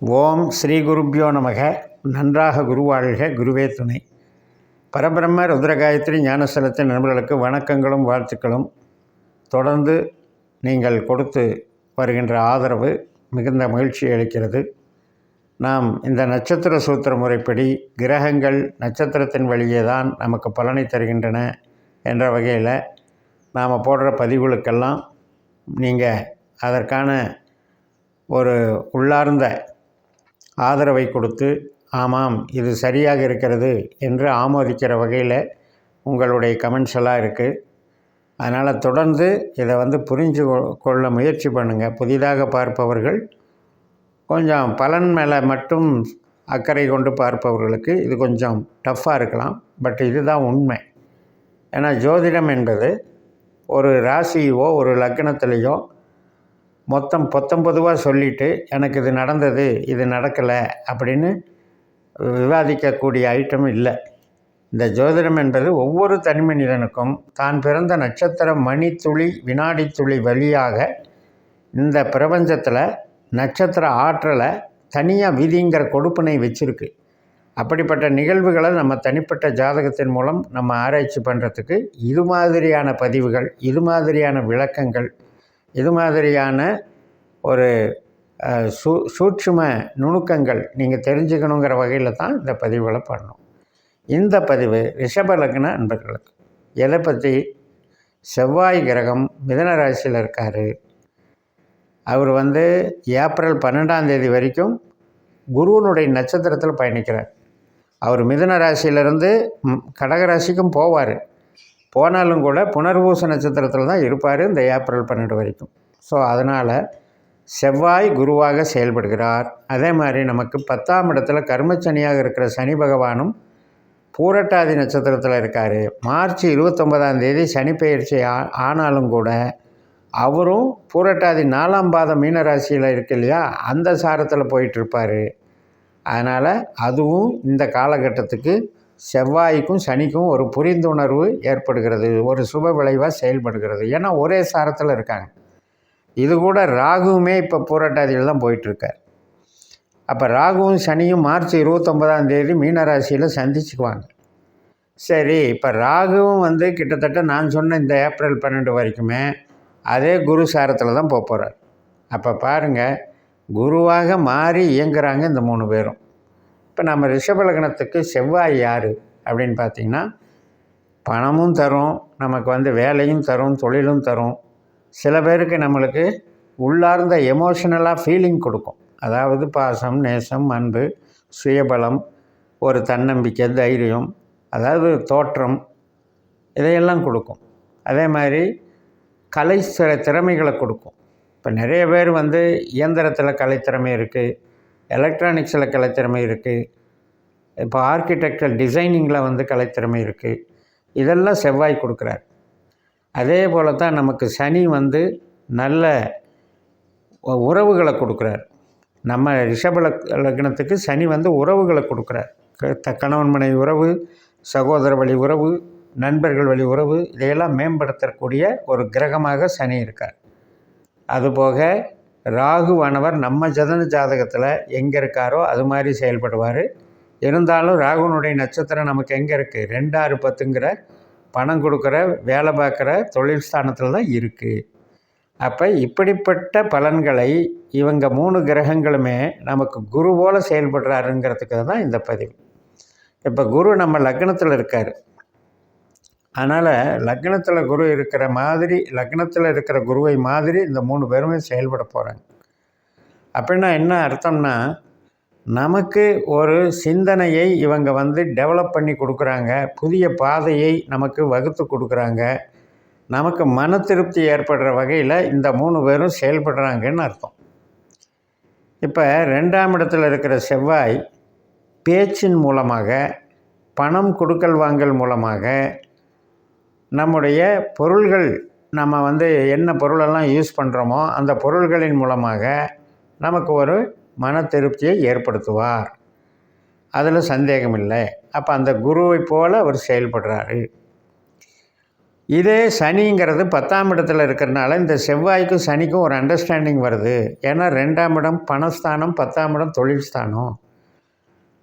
ஓம் ஸ்ரீ குருப்பியோ நமக. நன்றாக குருவாழ்க குருவே துணை. பரபிரம்ம ருத்ரகாயத்ரி ஞானஸ்தலத்தின் நண்பர்களுக்கு வணக்கங்களும் வாழ்த்துக்களும். தொடர்ந்து நீங்கள் கொடுத்து வருகின்ற ஆதரவு மிகுந்த மகிழ்ச்சி அளிக்கிறது. நாம் இந்த நட்சத்திர சூத்திர முறைப்படி கிரகங்கள் நட்சத்திரத்தின் வழியே தான் நமக்கு பலனை தருகின்றன என்ற வகையில் நாம் போடுற பதிவுகளுக்கெல்லாம் நீங்கள் அதற்கான ஒரு உள்ளார்ந்த ஆதரவை கொடுத்து ஆமாம் இது சரியாக இருக்கிறது என்று ஆமோதிக்கிற வகையில் உங்களுடைய கமெண்ட்ஸ் எல்லாம் இருக்குது அதனால் தொடர்ந்து இதை வந்து புரிஞ்சு கொள்ள முயற்சி பண்ணுங்கள் புதிதாக பார்ப்பவர்கள் கொஞ்சம் பலன் மேலே மட்டும் அக்கறை கொண்டு பார்ப்பவர்களுக்கு இது கொஞ்சம் டஃப்பாக இருக்கலாம். பட் இதுதான் உண்மை. ஏன்னா ஜோதிடம் என்பது ஒரு ராசியோ ஒரு லக்னத்திலேயோ மொத்தம் பத்தொம்பதுவா சொல்லிவிட்டு எனக்கு இது நடந்தது இது நடக்கலை அப்படின்னு விவாதிக்கக்கூடிய ஐட்டம் இல்லை. இந்த ஜோதிடம் என்பது ஒவ்வொரு தனி மனிதனுக்கும் தான் பிறந்த நட்சத்திர மணித்துளி வினாடி துளி வழியாக இந்த பிரபஞ்சத்தில் நட்சத்திர ஆற்றலை தனியாக விதிங்கிற கொடுப்பினை வச்சுருக்கு. அப்படிப்பட்ட நிகழ்வுகளை நம்ம தனிப்பட்ட ஜாதகத்தின் மூலம் நம்ம ஆராய்ச்சி பண்ணுறதுக்கு இது மாதிரியான பதிவுகள் இது மாதிரியான விளக்கங்கள் இது மாதிரியான ஒரு சூ சூட்சும நுணுக்கங்கள் நீங்கள் தெரிஞ்சுக்கணுங்கிற வகையில் தான் இந்த பதிவுகளை பண்ணணும் இந்த பதிவு ரிஷப லக்ன அன்பர்களுக்கு. எதை பற்றி செவ்வாய் கிரகம் மிதன ராசியில் இருக்கார். அவர் வந்து ஏப்ரல் பன்னெண்டாம் தேதி வரைக்கும் குருவனுடைய நட்சத்திரத்தில் பயணிக்கிறார். அவர் மிதன ராசியிலிருந்து கடகராசிக்கும் போவார். போனாலும் கூட புனர்பூச நட்சத்திரத்தில் தான் இருப்பார் இந்த ஏப்ரல் பன்னெண்டு வரைக்கும். ஸோ அதனால் செவ்வாய் குருவாக செயல்படுகிறார். அதே மாதிரி நமக்கு பத்தாம் இடத்துல கர்மச்சனியாக இருக்கிற சனி பகவானும் பூரட்டாதி நட்சத்திரத்தில் இருக்கார். மார்ச் இருபத்தொன்பதாம் தேதி சனி பயிற்சி ஆ- ஆனாலும் கூட அவரும் பூரட்டாதி நாலாம் பாதம் மீனராசியில் இருக்கு இல்லையா? அந்த சாரத்தில் போயிட்டுருப்பார் அதனால் அதுவும் இந்த காலகட்டத்துக்கு செவ்வாய்க்கும் சனிக்கும் ஒரு புரிந்துணர்வு ஏற்படுகிறது ஒரு சுப விளைவாக செயல்படுகிறது. ஏன்னா ஒரே சாரத்தில் இருக்காங்க. இது கூட ராகுவுமே இப்போ பூரட்டாதியில் தான் போயிட்டுருக்கார். அப்போ ராகுவும் சனியும் மார்ச் இருபத்தொம்பதாம் தேதி மீனராசியில் சந்திச்சுக்குவாங்க. சரி இப்போ ராகுவும் வந்து கிட்டத்தட்ட நான் சொன்ன இந்த ஏப்ரல் பன்னெண்டு வரைக்குமே அதே குரு சாரத்தில் தான் போக போகிறார் அப்போ பாருங்கள் குருவாக மாறி இயங்குறாங்க இந்த மூணு பேரும். இப்போ நம்ம ரிஷபலகணத்துக்கு செவ்வாய் யார் அப்படின்னு பார்த்தீங்கன்னா பணமும் தரும் நமக்கு வந்து வேலையும் தரும் தொழிலும் தரும். சில பேருக்கு நம்மளுக்கு உள்ளார்ந்த எமோஷனலாக ஃபீலிங் கொடுக்கும். அதாவது பாசம் நேசம் அன்பு சுயபலம் ஒரு தன்னம்பிக்கை தைரியம் அதாவது தோற்றம் இதையெல்லாம் கொடுக்கும். அதே மாதிரி கலை சில திறமைகளை கொடுக்கும். இப்போ நிறைய பேர் வந்து இயந்திரத்தில் கலைத்திறமை இருக்குது எலக்ட்ரானிக்ஸில் கலைத்திறமை இருக்குது இப்போ ஆர்கிடெக்சர் டிசைனிங்கில் வந்து கலைத்திறமை இருக்குது இதெல்லாம் செவ்வாய் கொடுக்குறார். அதே போல தான் நமக்கு சனி வந்து நல்ல உறவுகளை கொடுக்குறார். நம்ம ரிஷப லக்னத்துக்கு சனி வந்து உறவுகளை கொடுக்குறார். த- கணவன் மனைவி உறவு சகோதர வழி உறவு நண்பர்கள் வழி உறவு இதையெல்லாம் மேம்படுத்தக்கூடிய ஒரு கிரகமாக சனி இருக்கார். அதுபோக ராகுவானவர் நம்ம ஜதன ஜாதகத்தில் எங்கே இருக்காரோ அது மாதிரி செயல்படுவார். இருந்தாலும் ராகுனுடைய நட்சத்திரம் நமக்கு எங்கே இருக்குது ரெண்டாறு பத்துங்கிற பணம் கொடுக்குற வேலை பார்க்குற தொழில் ஸ்தானத்தில் தான் இருக்குது அப்போ இப்படிப்பட்ட பலன்களை இவங்க மூணு கிரகங்களுமே நமக்கு குரு போல் செயல்படுறாருங்கிறதுக்கு தான் இந்த பதிவு. இப்போ குரு நம்ம லக்னத்தில் இருக்கார். அதனால் லக்னத்தில் குரு இருக்கிற மாதிரி லக்னத்தில் இருக்கிற குருவை மாதிரி இந்த மூணு பேருமே செயல்பட போகிறாங்க அப்படின்னா என்ன அர்த்தம்னா நமக்கு ஒரு சிந்தனையை இவங்க வந்து டெவலப் பண்ணி கொடுக்குறாங்க புதிய பாதையை நமக்கு வகுத்து கொடுக்குறாங்க நமக்கு மன திருப்தி ஏற்படுற வகையில் இந்த மூணு பேரும் செயல்படுறாங்கன்னு அர்த்தம். இப்போ ரெண்டாம் இடத்துல இருக்கிற செவ்வாய் பேச்சின் மூலமாக பணம் கொடுக்கல் வாங்கல் மூலமாக நம்முடைய பொருள்கள் நம்ம வந்து என்ன பொருளெல்லாம் யூஸ் பண்ணுறோமோ அந்த பொருள்களின் மூலமாக நமக்கு ஒரு மன திருப்தியை ஏற்படுத்துவார். அதில் சந்தேகம் இல்லை அப்போ அந்த குருவை போல் அவர் செயல்படுறாரு. இதே சனிங்கிறது பத்தாம் இடத்துல இருக்கிறனால இந்த செவ்வாய்க்கும் சனிக்கும் ஒரு அண்டர்ஸ்டாண்டிங் வருது. ஏன்னா ரெண்டாம் இடம் பணஸ்தானம் பத்தாம் இடம் தொழில் ஸ்தானம்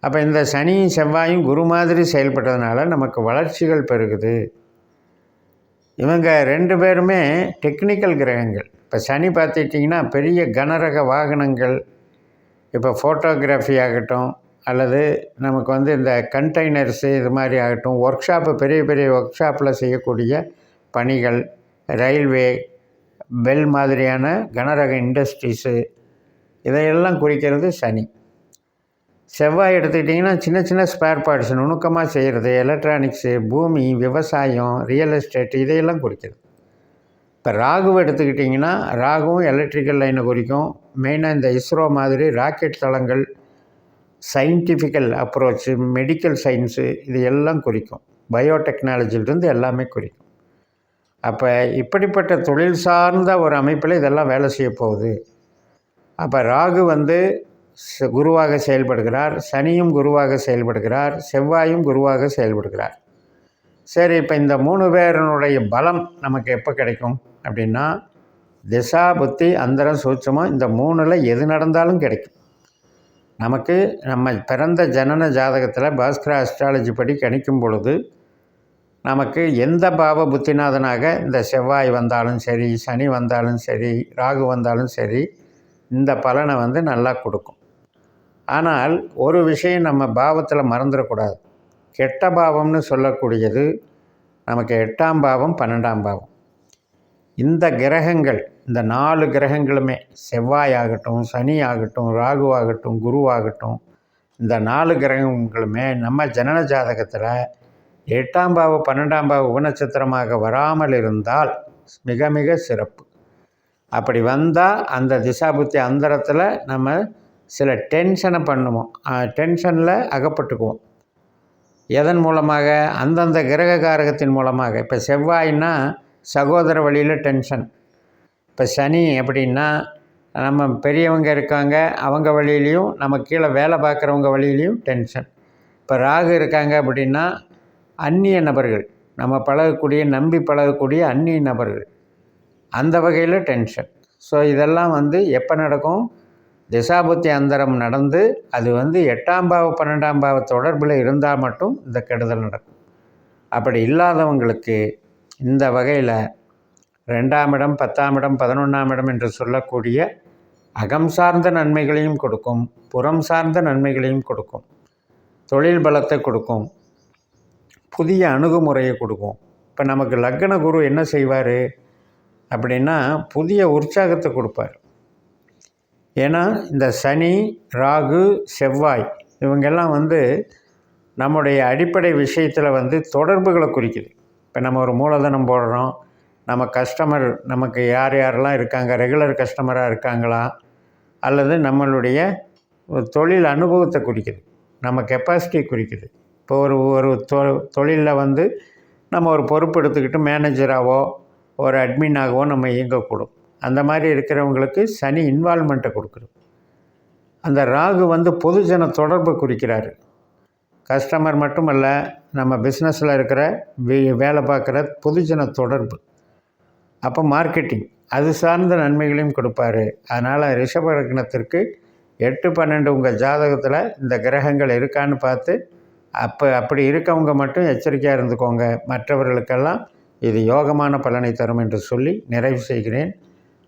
அப்போ இந்த சனியும் செவ்வாயும் குரு மாதிரி செயல்பட்டதுனால நமக்கு வளர்ச்சிகள் பெருகுது. இவங்க ரெண்டு பேருமே டெக்னிக்கல் கிரகங்கள். இப்போ சனி பார்த்துட்டிங்கன்னா பெரிய கனரக வாகனங்கள் இப்போ ஃபோட்டோகிராஃபி ஆகட்டும் அல்லது நமக்கு வந்து இந்த கண்டெய்னர்ஸு இது மாதிரி ஆகட்டும் ஒர்க் ஷாப்பு பெரிய பெரிய ஒர்க் ஷாப்பில் செய்யக்கூடிய பணிகள் ரயில்வே பெல் மாதிரியான கனரக இண்டஸ்ட்ரீஸு இதையெல்லாம் குறிக்கிறது சனி. செவ்வாய் எடுத்துக்கிட்டிங்கன்னா சின்ன சின்ன ஸ்பேர் பார்ட்ஸ் நுணுக்கமாக செய்கிறது எலக்ட்ரானிக்ஸு பூமி விவசாயம் ரியல் எஸ்டேட் இதையெல்லாம் குறிக்கிறது. இப்போ ராகுவை எடுத்துக்கிட்டிங்கன்னா ராகுவும் எலக்ட்ரிக்கல் லைனை குறிக்கும். மெயினாக இந்த இஸ்ரோ மாதிரி ராக்கெட் தளங்கள் சயின்டிஃபிக்கல் அப்ரோச்சு மெடிக்கல் சயின்ஸு இது எல்லாம் குறிக்கும் பயோடெக்னாலஜிலிருந்து எல்லாமே குறிக்கும். அப்போ இப்படிப்பட்ட தொழில் சார்ந்த ஒரு அமைப்பில் இதெல்லாம் வேலை செய்ய போகுது. அப்போ ராகு வந்து குருவாக செயல்படுகிறார் சனியும் குருவாக செயல்படுகிறார் செவ்வாயும் குருவாக செயல்படுகிறார். சரி இப்போ இந்த மூணு பேரனுடைய பலம் நமக்கு எப்போ கிடைக்கும் அப்படின்னா திசா புத்தி அந்தரம் சூட்சமாக இந்த மூணில் எது நடந்தாலும் கிடைக்கும். நமக்கு நம்ம பிறந்த ஜனன ஜாதகத்தில் பாஸ்கர அஸ்ட்ராலஜி படி கணிக்கும் பொழுது நமக்கு எந்த பாவ புத்திநாதனாக இந்த செவ்வாய் வந்தாலும் சரி சனி வந்தாலும் சரி ராகு வந்தாலும் சரி இந்த பலனை வந்து நல்லா கொடுக்கும். ஆனால் ஒரு விஷயம் நம்ம பாவத்தில் மறந்துடக்கூடாது. கெட்ட பாவம்னு சொல்லக்கூடியது நமக்கு எட்டாம் பாவம் பன்னெண்டாம் பாவம். இந்த கிரகங்கள் இந்த நாலு கிரகங்களுமே செவ்வாய் ஆகட்டும் சனி ஆகட்டும் ராகு ஆகட்டும் இந்த நாலு கிரகங்களுமே நம்ம ஜனன ஜாதகத்தில் எட்டாம் பாவ பன்னெண்டாம் பாவ உபநட்சத்திரமாக வராமல் இருந்தால் மிக மிக சிறப்பு. அப்படி வந்தால் அந்த திசாபுத்தி அந்தரத்தில் நம்ம சில டென்ஷனை பண்ணுவோம். டென்ஷனில் அகப்பட்டுக்குவோம். எதன் மூலமாக? அந்தந்த கிரக காரகத்தின் மூலமாக. இப்போ செவ்வாய்னா சகோதர வழியில் டென்ஷன். இப்போ சனி எப்படின்னா நம்ம பெரியவங்க இருக்காங்க அவங்க வழியிலையும் நம்ம கீழே வேலை பார்க்குறவங்க வழியிலையும் டென்ஷன். இப்போ ராகு இருக்காங்க அப்படின்னா அந்நிய நபர்கள். நம்ம பழகக்கூடிய நம்பி பழகக்கூடிய அந்நிய நபர்கள். அந்த வகையில் டென்ஷன். ஸோ இதெல்லாம் வந்து எப்போ நடக்கும்? திசாபுத்தி அந்தரம் நடந்து அது வந்து எட்டாம் பாவ பன்னெண்டாம் பாவ தொடர்பில் இருந்தால் மட்டும் இந்த கெடுதல் நடக்கும். அப்படி இல்லாதவங்களுக்கு இந்த வகையில் ரெண்டாம் இடம் பத்தாம் இடம் பதினொன்றாம் இடம் என்று சொல்லக்கூடிய அகம் சார்ந்த நன்மைகளையும் கொடுக்கும் புறம் சார்ந்த நன்மைகளையும் கொடுக்கும் தொழில் பலத்தை கொடுக்கும் புதிய அணுகுமுறையை கொடுக்கும். இப்போ நமக்கு லக்ன குரு என்ன செய்வார் அப்படின்னா புதிய உற்சாகத்தை கொடுப்பார். ஏன்னா இந்த சனி ராகு செவ்வாய் இவங்கெல்லாம் வந்து நம்முடைய அடிப்படை விஷயத்தில் வந்து தொடர்புகளை குறிக்குது. இப்போ நம்ம ஒரு மூலதனம் போடுறோம். நம்ம கஸ்டமர் நமக்கு யார் யாரெல்லாம் இருக்காங்க? ரெகுலர் கஸ்டமராக இருக்காங்களா? அல்லது நம்மளுடைய தொழில் அனுபவத்தை குறிக்குது. நம்ம கெப்பாசிட்டி குறிக்குது. இப்போ ஒரு ஒரு தொ தொழிலில் வந்து நம்ம ஒரு பொறுப்பு எடுத்துக்கிட்டு மேனேஜராகவோ ஒரு அட்மினாகவோ நம்ம இயங்கக்கூடும். அந்த மாதிரி இருக்கிறவங்களுக்கு சனி இன்வால்மெண்ட்டை கொடுக்குது. அந்த ராகு வந்து பொதுஜன தொடர்பு குறிக்கிறாரு. கஸ்டமர் மட்டுமல்ல நம்ம பிஸ்னஸில் இருக்கிற வே வேலை பார்க்குற பொதுஜன தொடர்பு. அப்போ மார்க்கெட்டிங் அது சார்ந்த நன்மைகளையும் கொடுப்பாரு. அதனால் ரிஷப லக்னத்திற்கு எட்டு பன்னெண்டு உங்கள் ஜாதகத்தில் இந்த கிரகங்கள் இருக்கான்னு பார்த்து அப்போ அப்படி இருக்கவங்க மட்டும் எச்சரிக்கையாக இருந்துக்கோங்க. மற்றவர்களுக்கெல்லாம் இது யோகமான பலனை தரும் என்று சொல்லி நிறைவு செய்கிறேன்.